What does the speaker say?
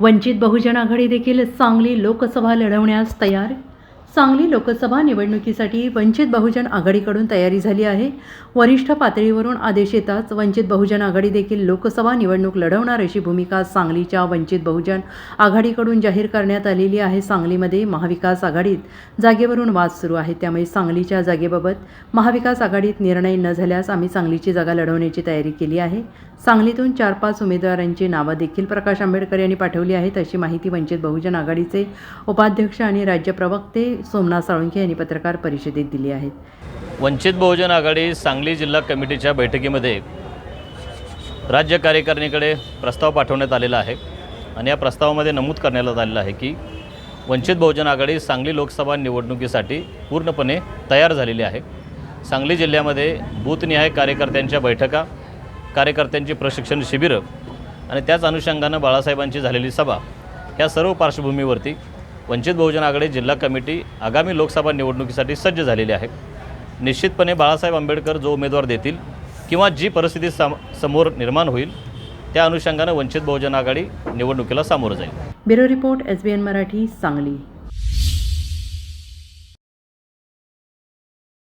वंचित बहुजन आघाडी देखील सांगली लोकसभा लढवण्यास तयार? सांगली लोकसभा निवडणुकीसाठी वंचित बहुजन आघाडीकडून तयारी झाली आहे. वरिष्ठ पातळीवरून आदेश येताच वंचित बहुजन आघाडी देखील लोकसभा निवडणूक लढवणार अशी भूमिका सांगलीच्या वंचित बहुजन आघाडीकडून जाहीर करण्यात आलेली आहे. सांगलीमध्ये महाविकास आघाडीत जागेवरून वाद सुरू आहे. त्यामुळे सांगलीच्या जागेबाबत महाविकास आघाडीत निर्णय न झाल्यास आम्ही सांगलीची जागा लढवण्याची तयारी केली आहे. सांगलीतून चार पाच उमेदवारांची नावं देखील प्रकाश आंबेडकर यांनी पाठवली आहेत. अशी माहिती वंचित बहुजन आघाडीचे उपाध्यक्ष आणि राज्य प्रवक्ते सोमनाथ साळुंखे यांनी पत्रकार परिषदेत दिली आहेत वंचित बहुजन आघाडी सांगली जिल्हा कमिटीच्या बैठकीमध्ये राज्य कार्यकारिणीकडे प्रस्ताव पाठवण्यात आलेला आहे आणि या प्रस्तावामध्ये नमूद करण्यात आलेलं आहे की वंचित बहुजन आघाडी सांगली लोकसभा निवडणुकीसाठी पूर्णपणे तयार झालेली आहे. सांगली जिल्ह्यामध्ये बूथनिहाय कार्यकर्त्यांच्या बैठका कार्यकर्त्यांची प्रशिक्षण शिबिरं आणि त्याच अनुषंगानं बाळासाहेबांची झालेली सभा या सर्व पार्श्वभूमीवरती वंचित बहुजन आघाडी जिल्हा कमिटी आगामी लोकसभा निवडणुकीसाठी सज्ज झालेली आहे. निश्चितपणे बाळासाहेब आंबेडकर जो उमेदवार देतील किंवा जी परिस्थिती सम समोर निर्माण होईल त्या अनुषंगानं वंचित बहुजन आघाडी निवडणुकीला सामोरं जाईल. Bureau report S B N Marathi Sangli.